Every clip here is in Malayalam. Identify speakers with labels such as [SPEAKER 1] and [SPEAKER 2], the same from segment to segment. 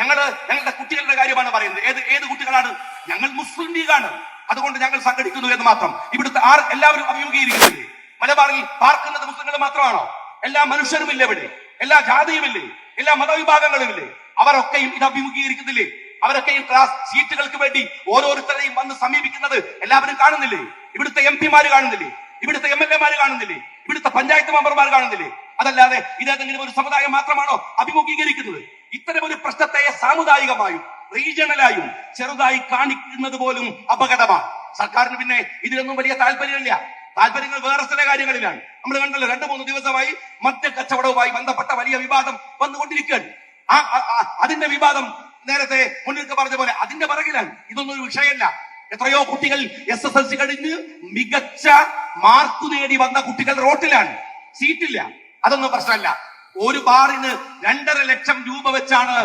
[SPEAKER 1] ഞങ്ങൾ ഞങ്ങളുടെ കുട്ടികളുടെ കാര്യമാണ് പറയുന്നത്. ഏത് ഏത് കുട്ടികളാണ്? ഞങ്ങൾ മുസ്ലിം ലീഗാണ്. അതുകൊണ്ട് ഞങ്ങൾ സംഘടിക്കുന്നു എന്ന് മാത്രം. ഇവിടുത്തെ ആർ എല്ലാവരും അഭിമുഖീകരിക്കുന്നില്ലേ? മലബാറിൽ പാർക്കുന്നത് മുസ്ലിങ്ങൾ മാത്രമാണോ? എല്ലാ മനുഷ്യരും മനുഷ്യരുമില്ലേ ഇവിടെ? എല്ലാ ജാതിയുമില്ലേ? എല്ലാ മതവിഭാഗങ്ങളും മതവിഭാഗങ്ങളുമില്ലേ അവരൊക്കെയും ഇത് അഭിമുഖീകരിക്കുന്നില്ലേ? അവരൊക്കെയും ക്ലാസ് സീറ്റുകൾക്ക് വേണ്ടി ഓരോരുത്തരെയും വന്ന് സമീപിക്കുന്നത് എല്ലാവരും കാണുന്നില്ലേ? ഇവിടുത്തെ എം പിമാര് കാണുന്നില്ലേ? ഇവിടുത്തെ എം എൽ എമാര് കാണുന്നില്ലേ? ഇവിടുത്തെ പഞ്ചായത്ത് മെമ്പർമാർ കാണുന്നില്ലേ? അതല്ലാതെ ഇതേതെങ്കിലും ഒരു സമുദായം മാത്രമാണോ അഭിമുഖീകരിക്കുന്നത്? ഇത്തരം ഒരു പ്രശ്നത്തെ സാമുദായികമായും റീജിയണലായും ചെറുതായി കാണിക്കുന്നത് പോലും അപകടമാണ്. സർക്കാരിന് പിന്നെ ഇതിലൊന്നും വലിയ താല്പര്യമില്ല. താല്പര്യങ്ങൾ വേറെ ചില കാര്യങ്ങളിലാണ്. നമ്മൾ കണ്ടല്ലോ രണ്ടു മൂന്ന് ദിവസമായി മദ്യ കച്ചവടവുമായി ബന്ധപ്പെട്ട വലിയ വിവാദം വന്നുകൊണ്ടിരിക്കുകയാണ്. ആ- അതിന്റെ വിവാദം നേരത്തെ മുന്നിൽ പറഞ്ഞ പോലെ അതിന്റെ പിറകിലാണ്. ഇതൊന്നും ഒരു വിഷയമല്ല. എത്രയോ കുട്ടികൾ എസ് എസ് എൽ സി കഴിഞ്ഞ് മികച്ച മാർക്ക് നേടി വന്ന കുട്ടികൾ റോട്ടിലാണ്. സീറ്റില്ല. അതൊന്നും പ്രശ്നമല്ല. ഒരു ബാറിന് രണ്ടര ലക്ഷം രൂപ വെച്ചാണ്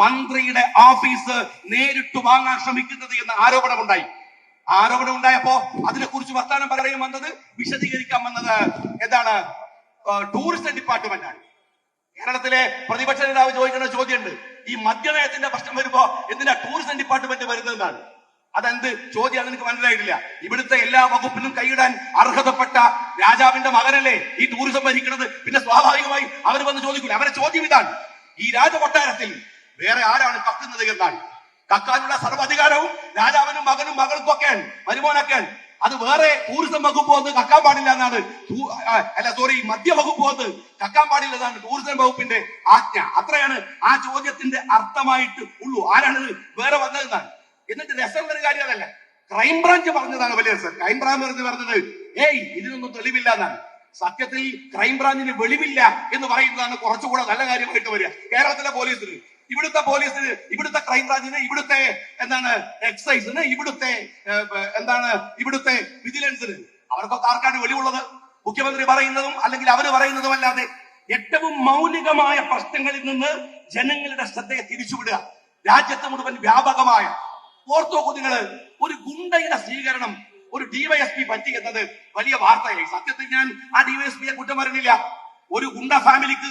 [SPEAKER 1] മന്ത്രിയുടെ ഓഫീസ് നേരിട്ട് വാങ്ങാൻ ശ്രമിക്കുന്നത് എന്ന ആരോപണമുണ്ടായി. ആരോപണം ഉണ്ടായപ്പോ അതിനെ കുറിച്ച് വർത്താനം പറയാൻ വന്നത് വിശദീകരിക്കാൻ വന്നത് എന്താണ് ടൂറിസം ഡിപ്പാർട്ട്മെന്റ് ആണ് കേരളത്തിലെ പ്രതിപക്ഷ നേതാവ് ചോദിക്കുന്ന ചോദ്യമുണ്ട് ഈ മദ്യനയത്തിന്റെ പ്രശ്നം വരുമ്പോ എന്തിനാ ടൂറിസം ഡിപ്പാർട്ട്മെന്റ് വരുന്നതെന്നാണ് അതെന്ത് ചോദ്യം അതെനിക്ക് മനസ്സിലായിട്ടില്ല. ഇവിടുത്തെ എല്ലാ വകുപ്പിനും കൈയിടാൻ അർഹതപ്പെട്ട രാജാവിന്റെ മകനല്ലേ ഈ ടൂറിസം ഭരിക്കുന്നത്? പിന്നെ സ്വാഭാവികമായി ചോദിക്കില്ല അവരെ ചോദ്യം ഇതാണ്. ഈ രാജകൊട്ടാരത്തിൽ വേറെ ആരാണ് കക്കുന്നത് എന്നാണ് കക്കാനുള്ള സർവാധികാരവും രാജാവിനും മകനും മകൾക്കും ഒക്കെയാണ് മരുമോനൊക്കെയാണ് അത് വേറെ ടൂറിസം വകുപ്പ് വന്ന് കക്കാൻ പാടില്ല എന്നാണ്. അല്ല സോറി മദ്യ വകുപ്പ് വന്ന് കക്കാൻ പാടില്ല എന്നാണ് ടൂറിസം വകുപ്പിന്റെ ആജ്ഞ. അത്രയാണ് ആ ചോദ്യത്തിന്റെ അർത്ഥമായിട്ട് ഉള്ളൂ. ആരാണ് വേറെ വന്നതെന്നാണ്. എന്നിട്ട് രസമുള്ള ഒരു കാര്യം അതല്ല. ക്രൈംബ്രാഞ്ച് പറഞ്ഞതാണ് വലിയ രസം. ക്രൈംബ്രാഞ്ച് പറഞ്ഞ് പറഞ്ഞത് ഏയ് ഇതിനൊന്നും തെളിവില്ല എന്നാണ്. സത്യത്തിൽ ക്രൈംബ്രാഞ്ചിന് വെളിവില്ല എന്ന് പറയുന്നതാണ് കുറച്ചുകൂടെ നല്ല കാര്യമായിട്ട് വരിക. കേരളത്തിലെ പോലീസിന് ഇവിടുത്തെ പോലീസിന് ഇവിടുത്തെ ക്രൈംബ്രാഞ്ചിന് ഇവിടുത്തെ എന്താണ് എക്സൈസിന് ഇവിടുത്തെ എന്താണ് ഇവിടുത്തെ വിജിലൻസിന്. അവർക്കൊക്കെ ആർക്കാണ് വെളിവുള്ളത്? മുഖ്യമന്ത്രി പറയുന്നതും അല്ലെങ്കിൽ അവർ പറയുന്നതും അല്ലാതെ ഏറ്റവും മൗലികമായ പ്രശ്നങ്ങളിൽ നിന്ന് ജനങ്ങളുടെ ശ്രദ്ധയെ തിരിച്ചുവിടുക. രാജ്യത്ത് മുഴുവൻ വ്യാപകമായ ഓർത്തോ കുഞ്ഞുങ്ങൾ ഒരു ഗുണ്ടയുടെ സ്വീകരണം ഒരു ഡിവൈഎസ്പി പറ്റി എന്നത് വലിയ വാർത്തയായി. സത്യത്തിൽ ഞാൻ ആ ഡിവൈഎസ്പിയെ കുറ്റം പറഞ്ഞില്ല. ഒരു ഗുണ്ട ഫാമിലിക്ക്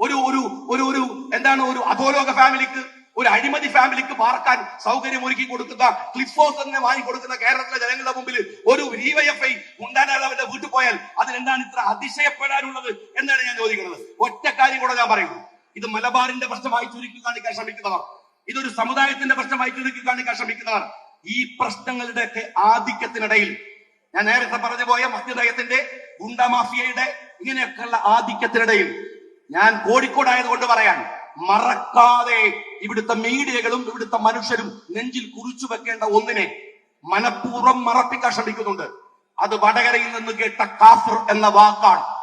[SPEAKER 1] ഒരു ഒരു ഒരു ഒരു എന്താണ് ഒരു അധോലോക ഫാമിലിക്ക് ഒരു അഴിമതി ഫാമിലിക്ക് പാർക്കാൻ സൗകര്യം ഒരുക്കി കൊടുക്കുന്ന ക്ലിഫ് ഹൗസ് തന്നെ വാങ്ങി കൊടുക്കുന്ന കേരളത്തിലെ ജനങ്ങളുടെ മുമ്പിൽ ഒരു ഡിവൈഎഫ്ഐ ഗുണ്ടാനാളവന്റെ വീട്ടിൽ പോയാൽ അതിനെന്താണ് ഇത്ര അതിശയപ്പെടാനുള്ളത് എന്നാണ് ഞാൻ ചോദിക്കുന്നത്. ഒറ്റ കാര്യം കൂടെ ഞാൻ പറയുന്നു. ഇത് മലബാറിന്റെ പ്രശ്നമായി ചുരുക്കി കാണിക്കാൻ ശ്രമിക്കുന്നവർ ഇതൊരു സമുദായത്തിന്റെ പ്രശ്നമായി ചുരുക്കി കാണിക്കാൻ ശ്രമിക്കുന്നവർ ഈ പ്രശ്നങ്ങളുടെയൊക്കെ ആധിക്യത്തിനിടയിൽ ഞാൻ നേരത്തെ പറഞ്ഞു പോയ ഗുണ്ട ഗുണ്ടമാഫിയയുടെ ഇങ്ങനെയൊക്കെയുള്ള ആധിക്യത്തിനിടയിൽ ഞാൻ കോഴിക്കോടായത് കൊണ്ട് പറയാൻ മറക്കാതെ ഇവിടുത്തെ മീഡിയകളും ഇവിടുത്തെ മനുഷ്യരും നെഞ്ചിൽ കുറിച്ചു വെക്കേണ്ട ഒന്നിനെ മനഃപൂർവം മറപ്പിക്കാൻ ശ്രമിക്കുന്നുണ്ട്. അത് വടകരയിൽ നിന്ന് കേട്ട കാഫർ എന്ന വാക്കാണ്.